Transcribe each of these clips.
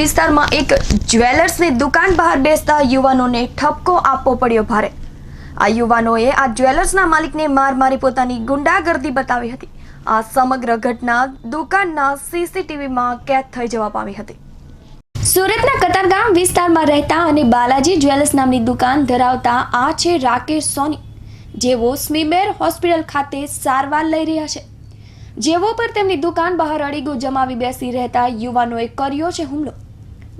વિસ્તારમાં એક જ્વેલર્સની દુકાન બહાર બેસતા યુવાનોને ઠપકો આપવો પડ્યો ભારે. આ યુવાનોએ આ જ્વેલર્સના માલિકને માર મારી પોતાની ગુંડાગર્દી બતાવી હતી. આ સમગ્ર ઘટના દુકાનના સીસીટીવીમાં કેદ થઈ જવા પામી હતી. સુરતના કતારગામ વિસ્તારમાં રહેતા અને બાલાજી જ્વેલર્સ નામની દુકાન ધરાવતા આ છે રાકેશ સોની, જેઓ સ્મીમેર હોસ્પિટલ ખાતે સારવાર લઈ રહ્યા છે. જેવો પર તેમની દુકાન બહાર અડીગો જમાવી બેસી રહેતા યુવાનોએ કર્યો છે હુમલો.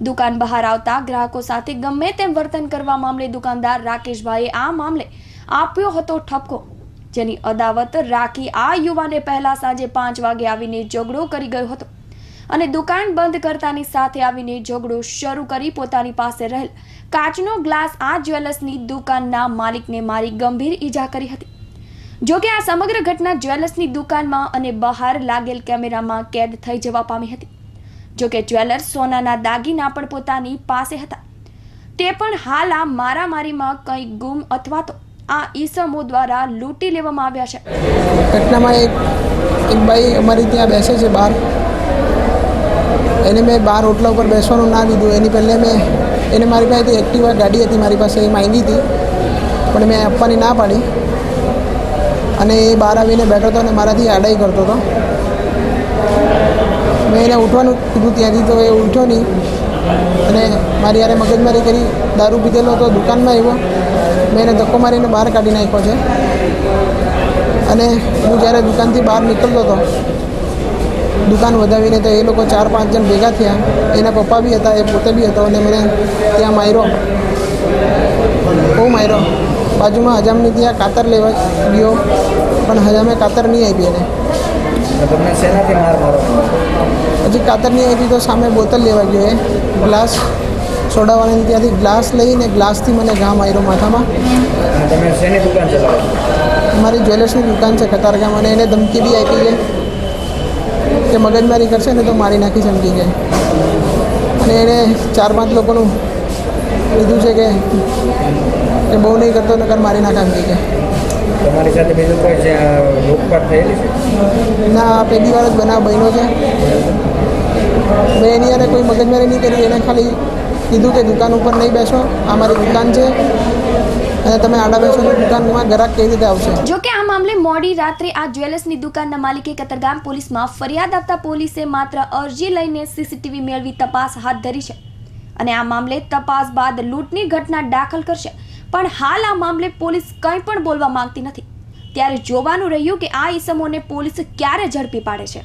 દુકાન બહાર આવતા ગ્રાહકો સાથે ગમે તેમ વર્તન કરવા મામલે દુકાનદાર રાકેશભાઈએ આ મામલે આપ્યો હતો ઠપકો. જેની અદાવત રાખી આ યુવાને પહેલા સાંજે પાંચ વાગે આવીને ઝઘડો કરી ગયો હતો. અને દુકાન બંધ કરતાની સાથે આવીને ઝઘડો શરૂ કરી પોતાની પાસે રહેલ કાચનો ગ્લાસ આ જ્વેલર્સની દુકાનના માલિકને મારી ગંભીર ઈજા કરી હતી. જો કે આ સમગ્ર ઘટના જ્વેલર્સની દુકાનમાં અને બહાર લાગેલ કેમેરામાં કેદ થઈ જવા પામી હતી. જો કે જ્વેલર્સ સોનાના દાગીના પણ પોતાની પાસે હતા. તે પણ હાલ આ મારામારીમાં કંઈ ગુમ અથવા તો આ ઈસમો દ્વારા લૂંટી લેવામાં આવ્યા છે. ઘટનામાં એક એક ભાઈ અમારી ત્યાં બેસે છે બહાર. એને મેં બહાર ઓટલા ઉપર બેસવાનું ના દીધું એની પહેલે મેં, એને મારી પાસેથી એક્ટિવા ગાડી હતી, મારી પાસે એ માંગી હતી. પણ મેં આપવાની ના પાડી. અને એ બહાર આવીને બેઠો હતો અને મારાથી આડાઈ કરતો હતો. મેં એને ઉઠવાનું કીધું ત્યાંથી તો એ ઉઠ્યો નહીં. અને મારી યારે મગજમારી કરી, દારૂ પીધેલો હતો, દુકાનમાં આવ્યો. મેં એને ધક્કો મારીને બહાર કાઢી નાખ્યો છે. અને હું જ્યારે દુકાનથી બહાર નીકળતો હતો, દુકાન વધાવીને તો એ લોકો ચાર પાંચ જણ ભેગા થયા. એના પપ્પા બી હતા, એ પોતે બી હતો અને મને ત્યાં માર્યો. બહુ માર્યો. બાજુમાં હજામની ત્યાં કાતર લેવા ગયો, પણ હજામે કાતર નહીં આપી એને. તમને શેનાથી માર મારો? પછી કાતરની નહીં તો સામે બોતલ લેવા ગયો ગ્લાસ સોડાવાળાને ત્યાંથી ગ્લાસ લઈને ગ્લાસથી મને ઘામ આવ્યો માથામાં. તમે શેની દુકાન ચલાવો મારી જ્વેલર્સની દુકાન છે કતારગામ અને એને ધમકી બી આપી છે કે મગજમારી કરશે ને તો મારી નાખી સમજી છે અને એણે ચાર પાંચ લોકોનું લીધું છે કે બહુ નહીં કરતો નકર મારી નાખા સમજી કે. તમારી સાથે બીજું કોઈ છે આ થયેલી છે? ના પહેલી વાર જ બનાવ બન્યો છે. મેં એની અને કોઈ મગજમારી નહીં કરી એને ખાલી કીધું કે દુકાન ઉપર નહીં બેસો આ મારી દુકાન છે. અને તમે આડા બેસો તો દુકાનમાં ગ્રાહક કેવી રીતે આવશે? જો કે આ મામલે મોડી રાત્રે આ જ્વેલર્સની દુકાનના માલિકે કતરગામ પોલીસમાં ફરિયાદ આપતા પોલીસે માત્ર અરજી લઈને સીસીટીવી મેળવી તપાસ હાથ ધરી છે. અને આ મામલે તપાસ બાદ લૂંટની ઘટના દાખલ કરશે. પણ હાલ આ મામલે પોલીસ કંઈ પણ બોલવા માંગતી નથી. ત્યારે જોવાનું રહ્યું કે આ ઈસમોને પોલીસ ક્યારે ઝડપી પાડે છે.